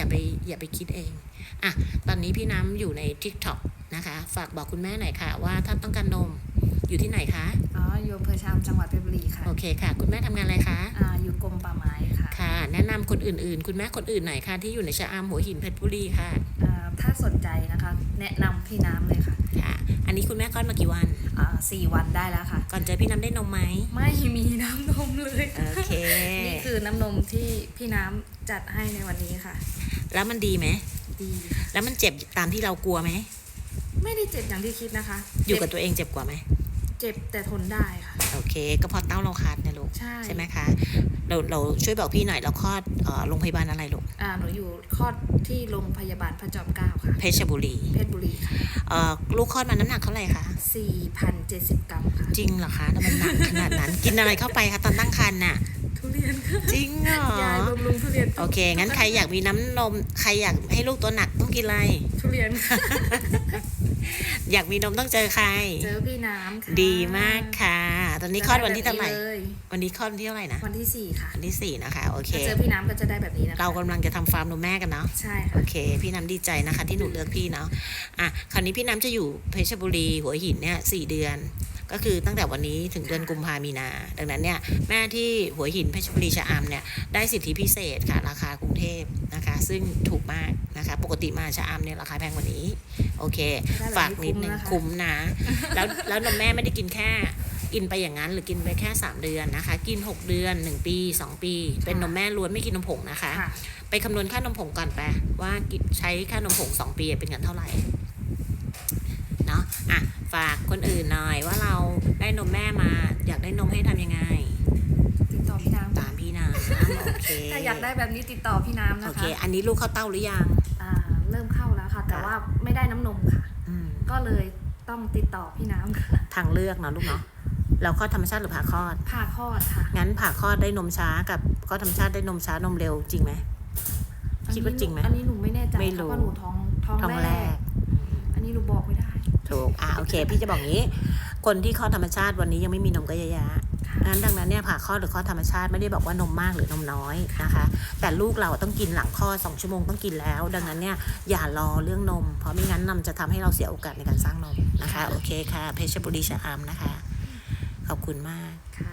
อย่าไปอย่าไปคิดเองอะตอนนี้พี่น้ำอยู่ใน TikTok นะคะ ฝากบอกคุณแม่หน่อยค่ะ ว่าถ้าต้องการนมอยู่ที่ไหนคะอ๋ออยู่อำเภอชามจังหวัดเพชรบุรีค่ะโอเคค่ะ คุณแม่ทำงานอะไรคะอ่าอยู่กรมป่าไม้ค่ะค่ะ แนะนำคนอื่นๆ คุณแม่คนอื่นหน่อยค่ะที่อยู่ในชะอำหัวหินเพชรบุรีค่ะอ่าถ้าสนใจนะคะ แนะนำพี่น้ำเลยค่ะค่ะ อันนี้คุณแม่ก้อนมากี่วัน อ่าสี่วันได้แล้วค่ะ ก่อนเจอพี่น้ำได้นมไหมไม่มีน้ำนมเลยโอเคนี่คือน้ำนมที่พี่น้ำจัดให้ในวันนี้ค่ะ แล้วมันดีไหม ดีค่ะแล้วมันเจ็บตามที่เรากลัวไหม ไม่ได้เจ็บอย่างที่คิดนะคะอยู่กับเจ็บตัวเองเจ็บกว่าไหม เจ็บแต่ทนได้ค่ะ โอเค ก็เพอเต้าเราขาดนะลูก ใช่ ใช่ไหมคะ เราเราช่วยบอกพี่หน่อยเราคลอดเอ่อโรงพยาบาลอะไรลูก อ่าหนูอยู่คลอดที่โรงพยาบาลพระจอมเกล้าค่ะ เพชรบุรีเพชรบุรีค่ะเอ่อลูกคลอดมาน้ำหนักเท่าไหร่คะ 4,070กรัมค่ะ จริงเหรอคะทำไมหนักขนาดนั้น กินอะไรเข้าไปคะตอนตั้งครรภ์น่ะทุ เรียนค่ะจริงเหรอยายบำรุงทุเรียนโอเค งั้นใครอยากมีน้ำนม ใครอยากให้ลูกตัวหนักต้องกินอะไร ทุเรียนค่ะอยากมีนมต้องเจอใคร เจอพี่น้ำค่ะดีมากค่ะ ตอนนี้คลอดวันที่เท่าไหร่จะด้แบบนี้เลยวันนี้คลอดวันที่เท่าไหร่นะ วันที่สี่ค่ะวันที่สี่นะคะ โอเค ถ้าเจอพี่น้ำก็จะได้แบบนี้นะคะเรากำลังจะทำฟาร์มนมแม่กันเนาะ ใช่โอค่ะ เค พี่น้ำดีใจนะคะ ที่หนูเลือกพี่เนาะ อะ คราวนี้พี่น้ำจะอยู่เพชรบุรีหัวหินเนี่ยสี่เดือน ก็คือตั้งแต่วันนี้ถึงเดือนกุมภามีนา ดังนั้นเนี่ยแม่ที่หัวหินเพชรบุรีชะอำเนี่ยได้สิทธิพิเศษค่ะราคากรุงเทพนะคะ ซึ่งถูกมากนะคะปกติมาชะอำเนี่ยราคาแพงกว่านี้ โอเคได้แบบฝากนิดนึงคุ้คุ้มมนะคะนะ แล้วแล้วนมแม่ไม่ได้กินแค่กินไปอย่างนั้นหรือกินไปแค่ 3 เดือนนะคะ กิน 6 เดือน 1 ปี 2 ปี เป็นนมแม่ล้วนไม่กินนมผงนะคะค่ะไปคำนวณค่านมผงก่อนไปว่ากินใช้ค่านมผงสองปีเป็นเงินเท่าไหร่เนาะ อะฝากคนอื่นหน่อยว่าเราได้นมแม่มา อยากได้นมให้ทำยังไง ติดต่อพี่น้ำตามพี่นะโอเคถ้าอยากได้แบบนี้ติดต่อพี่น้ำโอนะเค คะอันนี้ลูกเข้าเต้าหรือยัง อ่าเริ่มเข้าแล้วค่ะ แต่ค่ะว่าไม่ได้น้ำนมค่ะ อืมก็เลยต้องติดต่อพี่น้ำค่ะทางเลือกเนาะลูกเนาะเราคลอดธรรมชาติหรือผ่าคลอด ผ่าคลอดค่ะงั้นผ่าคลอดได้นมช้ากับคลอดธรรมชาติได้นมช้านมเร็วจริงไหม คิดว่าจริงไหมอันนี้หนูไม่แน่ใจไม่รู้เพราะว่าหนูท้องท้องท้องแรแรก กอืมอันนี้หนูบอกไม่ได้ ถูกอะโอเค พี่จะบอกงี้ คนที่คลอดธรรมชาติวันนี้ยังไม่มีนมก็เยอะแยะค่ะงั้นดังนั้นเนี่ยผ่าคลอดหรือคลอดธรรมชาติไม่ได้บอกว่านมมากหรือนมน้อยนะคะ แต่ลูกเราต้องกินหลังคลอดสองชั่วโมงต้องกินแล้ว ดังนั้นเนี่ยอย่ารอเรื่องนม เพราะไม่งั้นนมจะทำให้เราเสียโอกาสในการสร้างนมนะคะ โอเคค่ะ เพชรบุรีชะอำนะคะ ขอบคุณมากค่ะ